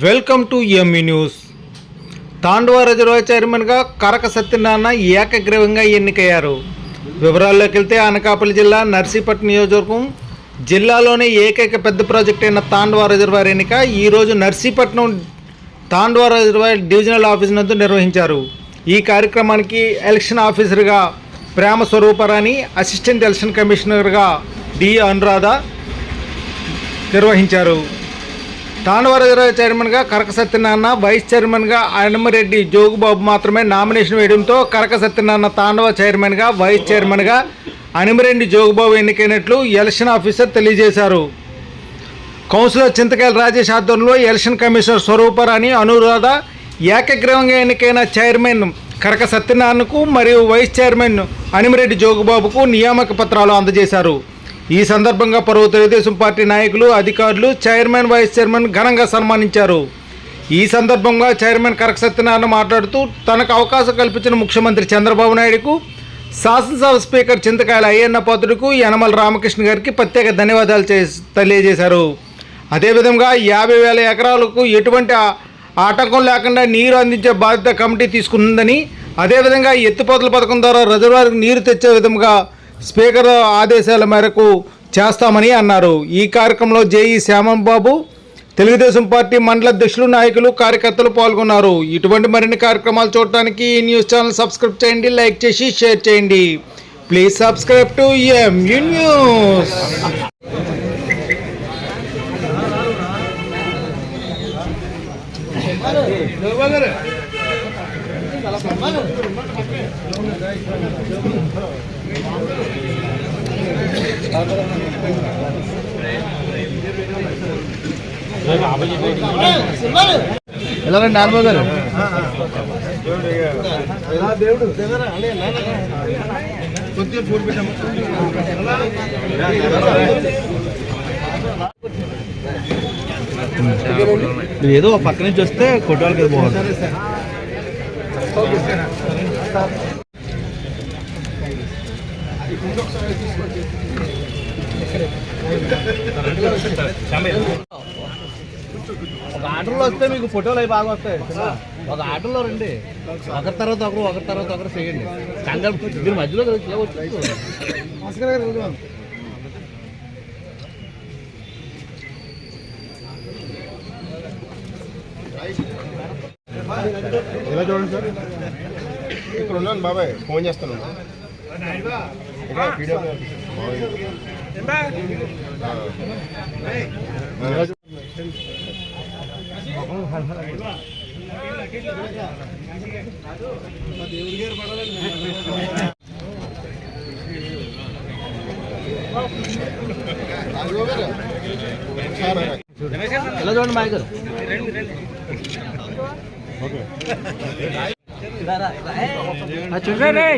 Welcome to ME news. Tandava reserve చైర్మన్గా కరక సత్యనారాయణ ఏకగ్రీవంగా ఎన్నికయ్యారు. వివరాల్లోకి వెళ్తే అనకాపల్లి జిల్లా నర్సీపట్నం నియోజకవర్గం జిల్లాలోనే ఏకైక పెద్ద ప్రాజెక్ట్ అయిన తాండవ రిజర్వాయర్ ఎన్నిక ఈరోజు Narsipatnam Tandava reservoir divisional office నందు నిర్వహించారు. ఈ కార్యక్రమానికి ఎలక్షన్ ఆఫీసర్గా ప్రేమ స్వరూపరాణి అసిస్టెంట్ ఎలక్షన్ కమిషనర్గా డి. అనురాధ నిర్వహించారు. తాండవర చైర్మన్గా కరక సత్యనారాయణ వైస్ చైర్మన్గా అన్నమరెడ్డి జోగుబాబు మాత్రమే నామినేషన్ వేయడంతో కరక సత్యనారాయణ తాండవ చైర్మన్గా వైస్ చైర్మన్గా అనిమరెడ్డి జోగుబాబు ఎన్నికైనట్లు ఎలక్షన్ ఆఫీసర్ తెలియజేశారు. కౌన్సిలర్ చింతకాయల రాజేష్ ఆధ్వర్యంలో ఎలక్షన్ కమిషనర్ స్వరూపరాణి అనురాధ ఏకగ్రీవంగా ఎన్నికైన చైర్మన్ కరక సత్యనారాయణకు మరియు వైస్ చైర్మన్ అనిమిరెడ్డి జోగుబాబుకు నియామక పత్రాలు అందజేశారు. ఈ సందర్భంగా పలువురు తెలుగుదేశం పార్టీ నాయకులు అధికారులు చైర్మన్ వైస్ చైర్మన్ ఘనంగా సన్మానించారు. ఈ సందర్భంగా చైర్మన్ కరక సత్యనారాయణ మాట్లాడుతూ తనకు అవకాశం కల్పించిన ముఖ్యమంత్రి చంద్రబాబు నాయుడుకు శాసనసభ స్పీకర్ చింతకాయల అయ్యన్న పాత్రుడుకు యనమల రామకృష్ణ గారికి ప్రత్యేక ధన్యవాదాలు చే తెలియజేశారు. అదేవిధంగా యాభై వేల ఎకరాలకు ఎటువంటి ఆటంకం లేకుండా నీరు అందించే బాధ్యత కమిటీ తీసుకుందని అదేవిధంగా ఎత్తిపోతల పథకం ద్వారా రిజర్వాయర్కి నీరు తెచ్చే విధంగా స్పీకర్ ఆదేశాల మేరకు చేస్తామని అన్నారు. ఈ కార్యక్రమంలో జేఈ శ్యామంబాబు తెలుగుదేశం పార్టీ మండల అధ్యక్షులు నాయకులు కార్యకర్తలు పాల్గొన్నారు. ఇటువంటి మరిన్ని కార్యక్రమాలు చూడటానికి ఈ న్యూస్ ఛానల్ సబ్స్క్రైబ్ చేయండి లైక్ చేసి షేర్ చేయండి. Please subscribe to MU news. ఎలా రండి నాన్నబాబు గారు ఏదో ఒక పక్క నుంచి వస్తే కదా బాగుంది ఒక ఆటోలో వస్తే మీకు ఫోటోలు అవి బాగా వస్తాయి ఒక ఆటోలో రండి. ఒకరి తర్వాత ఒకరు ఒకరి తర్వాత ఒకరు చేయండి. కంగారు మీరు మధ్యలో వచ్చి ఇలా చూడండి సార్. ఇక్కడ ఉన్నాను బాబాయ్. ఫోన్ చేస్తాను ఇక్కడ వీడియో ఎలా చూడండి మా గారు చూడండి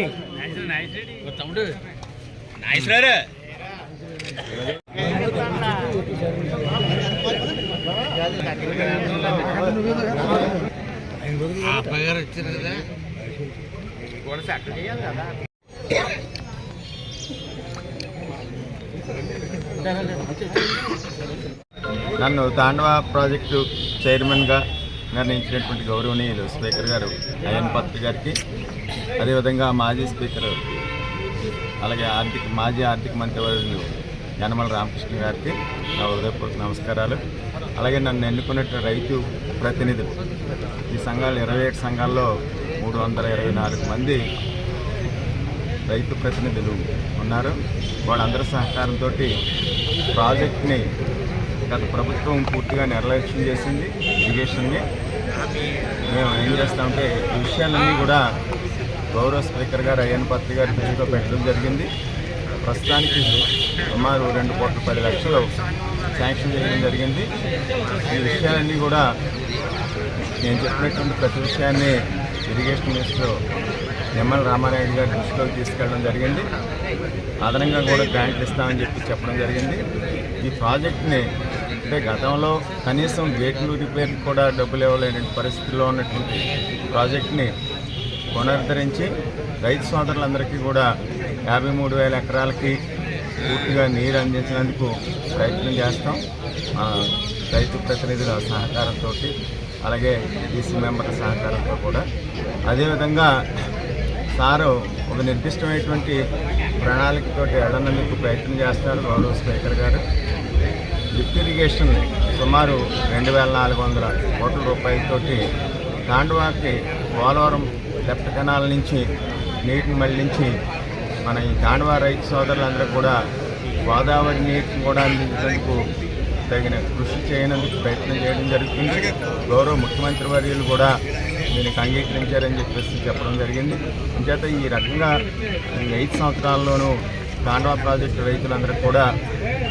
నన్ను తాండవ ప్రాజెక్టు చైర్మన్గా నిర్ణయించినటువంటి గౌరవనీయులు స్పీకర్ గారు అయన్ పత్రి గారికి అదేవిధంగా మాజీ స్పీకర్ అలాగే ఆర్థిక మాజీ ఆర్థిక మంత్రివర్యులు యనమల రామకృష్ణ గారికి నా హృదయపూర్వక నమస్కారాలు. అలాగే నన్ను ఎన్నుకున్నట్టు రైతు ప్రతినిధులు ఈ సంఘాలు ఇరవై ఏడు సంఘాల్లో మూడు వందల ఇరవై నాలుగు మంది రైతు ప్రతినిధులు ఉన్నారు. వాళ్ళందరి సహకారంతో ప్రాజెక్ట్ని గత ప్రభుత్వం పూర్తిగా నిర్లక్ష్యం చేసింది ఇరిగేషన్ని మేము ఏం చేస్తామంటే ఈ విషయాలన్నీ కూడా గౌరవ స్పీకర్ గారు అయ్యన్ పత్రి గారి దృష్టిలో పెట్టడం జరిగింది. ప్రస్తుతానికి సుమారు రెండు కోట్ల పది లక్షలు శాంక్షన్ చేయడం జరిగింది. ఈ విషయాలన్నీ కూడా నేను చెప్పినటువంటి ప్రతి విషయాన్ని ఇరిగేషన్ మినిస్టర్ ఎమ్మెల్ రామారాయుడు గారి దృష్టిలోకి తీసుకెళ్ళడం జరిగింది. అదనంగా కూడా గ్రాంట్లు ఇస్తామని చెప్పి చెప్పడం జరిగింది. ఈ ప్రాజెక్ట్ని అంటే గతంలో కనీసం గేట్లు రిపేర్కి కూడా డబ్బులు ఇవ్వలేని పరిస్థితిలో ఉన్నటువంటి ప్రాజెక్ట్ని పునరుద్ధరించి రైతు సోదరులందరికీ కూడా యాభై మూడు వేల ఎకరాలకి పూర్తిగా నీరు అందించినందుకు ప్రయత్నం చేస్తాం. రైతు ప్రతినిధుల సహకారంతో అలాగే ఈసీ మెంబర్ల సహకారంతో కూడా. అదేవిధంగా సారు ఒక నిర్దిష్టమైనటువంటి ప్రణాళికతోటి వెళ్ళనందుకు ప్రయత్నం చేస్తున్నారు గౌరవ స్పీకర్ గారు. లిఫ్ట్ ఇరిగేషన్ సుమారు రెండు వేల నాలుగు వందల కోట్ల రూపాయలతోటి తాండవాకి పోలవరం లెఫ్ట్ కెనాల్ నుంచి నీటిని మళ్ళించి మన ఈ తాండవా రైతు సోదరులందరూ కూడా గోదావరి నీటిని కూడా అందించేందుకు తగిన కృషి చేయనందుకు ప్రయత్నం చేయడం జరుగుతుంది. గౌరవ ముఖ్యమంత్రి వర్యులు కూడా దీనికి అంగీకరించారని చెప్పేసి చెప్పడం జరిగింది. అంచేత ఈ రకంగా ఈ ఐదు సంవత్సరాల్లోనూ తాండవా ప్రాజెక్టు రైతులందరూ కూడా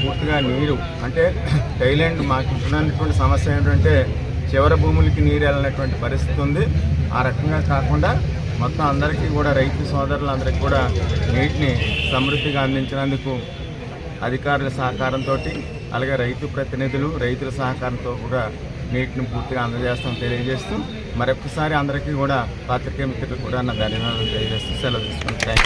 పూర్తిగా నీరు. అంటే థైలాండ్ మాకు ఉన్నటువంటి సమస్య ఏంటంటే చివరి భూములకి నీరు వెళ్ళినటువంటి పరిస్థితి ఉంది. ఆ రకంగా కాకుండా మొత్తం అందరికీ కూడా రైతు సోదరులందరికీ కూడా నీటిని సమృద్ధిగా అందించినందుకు అధికారుల సహకారంతో అలాగే రైతు ప్రతినిధులు రైతుల సహకారంతో కూడా నీటిని పూర్తిగా అందజేస్తాం తెలియజేస్తూ మరొకసారి అందరికీ కూడా పాత్రికేయ మిత్రులు కూడా నా ధన్యవాదాలు తెలియజేస్తూ సెలవు తీసుకుంటాను థ్యాంక్